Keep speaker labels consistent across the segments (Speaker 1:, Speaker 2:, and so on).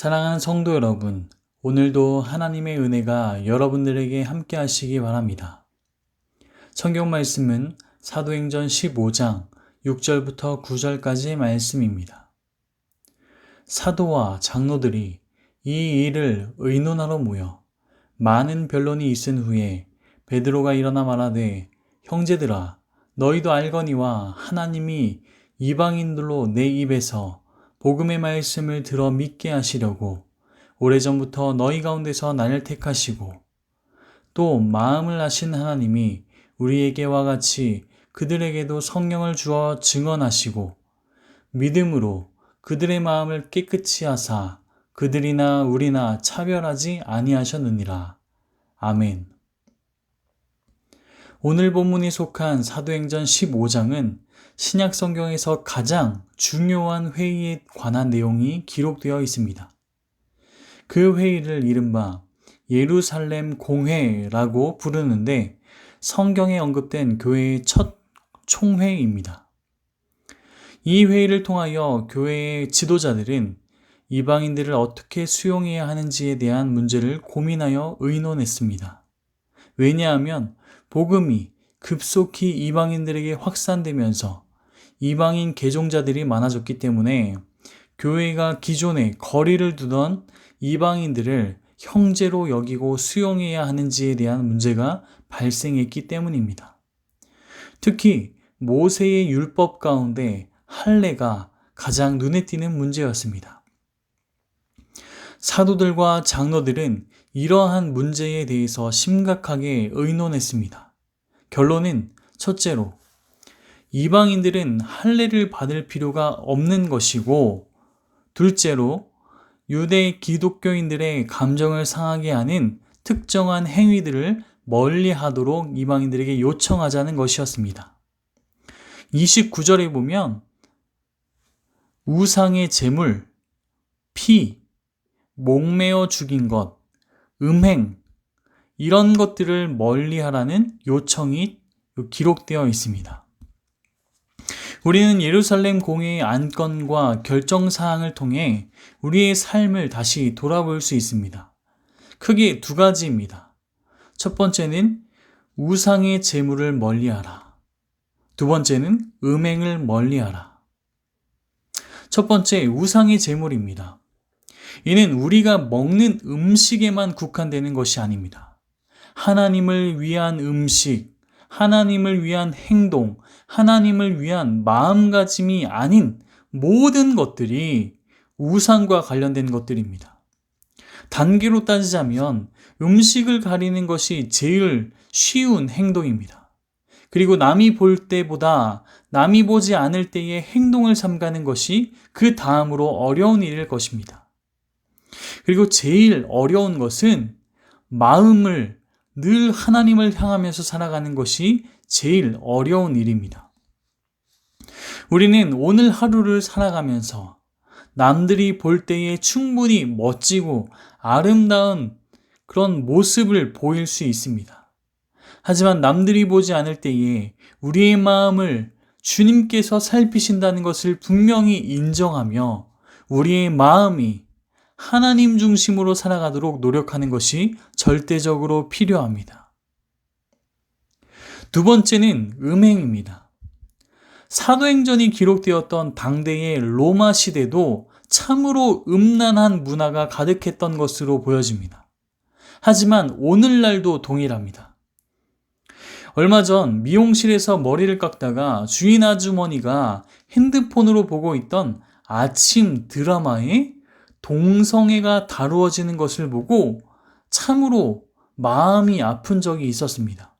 Speaker 1: 사랑하는 성도 여러분, 오늘도 하나님의 은혜가 여러분들에게 함께 하시기 바랍니다. 성경 말씀은 사도행전 15장 6절부터 9절까지의 말씀입니다. 사도와 장로들이 이 일을 의논하러 모여 많은 변론이 있은 후에 베드로가 일어나 말하되 형제들아 너희도 알거니와 하나님이 이방인들로 내 입에서 복음의 말씀을 들어 믿게 하시려고 오래전부터 너희 가운데서 나를 택하시고 또 마음을 하신 하나님이 우리에게와 같이 그들에게도 성령을 주어 증언하시고 믿음으로 그들의 마음을 깨끗이 하사 그들이나 우리나 차별하지 아니하셨느니라. 아멘. 오늘 본문이 속한 사도행전 15장은 신약 성경에서 가장 중요한 회의에 관한 내용이 기록되어 있습니다. 그 회의를 이른바 예루살렘 공회라고 부르는데 성경에 언급된 교회의 첫 총회입니다. 이 회의를 통하여 교회의 지도자들은 이방인들을 어떻게 수용해야 하는지에 대한 문제를 고민하여 의논했습니다. 왜냐하면 복음이 급속히 이방인들에게 확산되면서 이방인 개종자들이 많아졌기 때문에 교회가 기존에 거리를 두던 이방인들을 형제로 여기고 수용해야 하는지에 대한 문제가 발생했기 때문입니다. 특히 모세의 율법 가운데 할례가 가장 눈에 띄는 문제였습니다. 사도들과 장로들은 이러한 문제에 대해서 심각하게 의논했습니다. 결론은 첫째로 이방인들은 할례를 받을 필요가 없는 것이고 둘째로 유대 기독교인들의 감정을 상하게 하는 특정한 행위들을 멀리 하도록 이방인들에게 요청하자는 것이었습니다. 29절에 보면 우상의 재물, 피, 목매어 죽인 것, 음행, 이런 것들을 멀리 하라는 요청이 기록되어 있습니다. 우리는 예루살렘 공회의 안건과 결정사항을 통해 우리의 삶을 다시 돌아볼 수 있습니다. 크게 두 가지입니다. 첫 번째는 우상의 재물을 멀리하라. 두 번째는 음행을 멀리하라. 첫 번째 우상의 재물입니다. 이는 우리가 먹는 음식에만 국한되는 것이 아닙니다. 하나님을 위한 음식, 하나님을 위한 행동, 하나님을 위한 마음가짐이 아닌 모든 것들이 우상과 관련된 것들입니다. 단계로 따지자면 음식을 가리는 것이 제일 쉬운 행동입니다. 그리고 남이 볼 때보다 남이 보지 않을 때의 행동을 삼가는 것이 그 다음으로 어려운 일일 것입니다. 그리고 제일 어려운 것은 마음을 늘 하나님을 향하면서 살아가는 것이 제일 어려운 일입니다. 우리는 오늘 하루를 살아가면서 남들이 볼 때에 충분히 멋지고 아름다운 그런 모습을 보일 수 있습니다. 하지만 남들이 보지 않을 때에 우리의 마음을 주님께서 살피신다는 것을 분명히 인정하며 우리의 마음이 하나님 중심으로 살아가도록 노력하는 것이 절대적으로 필요합니다. 두 번째는 음행입니다. 사도행전이 기록되었던 당대의 로마 시대도 참으로 음란한 문화가 가득했던 것으로 보여집니다. 하지만 오늘날도 동일합니다. 얼마 전 미용실에서 머리를 깎다가 주인 아주머니가 핸드폰으로 보고 있던 아침 드라마에 동성애가 다루어지는 것을 보고 참으로 마음이 아픈 적이 있었습니다.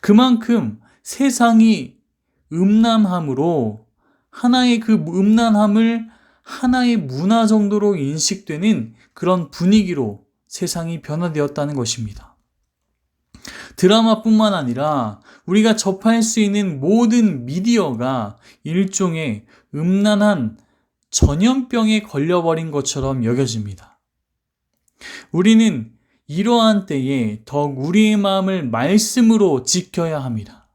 Speaker 1: 그만큼 세상이 음란함으로 하나의 그 음란함을 하나의 문화 정도로 인식되는 그런 분위기로 세상이 변화되었다는 것입니다. 드라마뿐만 아니라 우리가 접할 수 있는 모든 미디어가 일종의 음란한 전염병에 걸려버린 것처럼 여겨집니다. 우리는 이러한 때에 더욱 우리의 마음을 말씀으로 지켜야 합니다.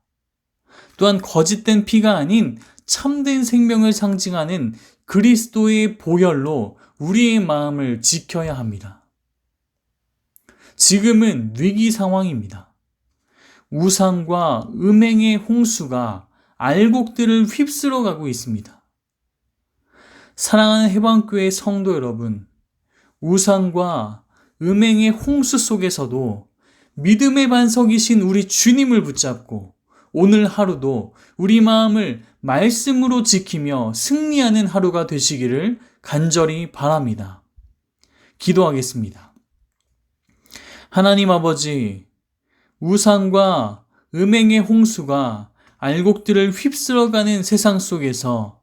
Speaker 1: 또한 거짓된 피가 아닌 참된 생명을 상징하는 그리스도의 보혈로 우리의 마음을 지켜야 합니다. 지금은 위기 상황입니다. 우상과 음행의 홍수가 알곡들을 휩쓸어 가고 있습니다. 사랑하는 해방교회 성도 여러분, 우상과 음행의 홍수 속에서도 믿음의 반석이신 우리 주님을 붙잡고 오늘 하루도 우리 마음을 말씀으로 지키며 승리하는 하루가 되시기를 간절히 바랍니다. 기도하겠습니다. 하나님 아버지, 우상과 음행의 홍수가 알곡들을 휩쓸어가는 세상 속에서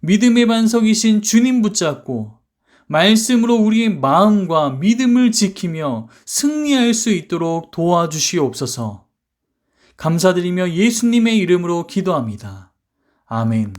Speaker 1: 믿음의 반석이신 주님 붙잡고 말씀으로 우리의 마음과 믿음을 지키며 승리할 수 있도록 도와주시옵소서. 감사드리며 예수님의 이름으로 기도합니다. 아멘.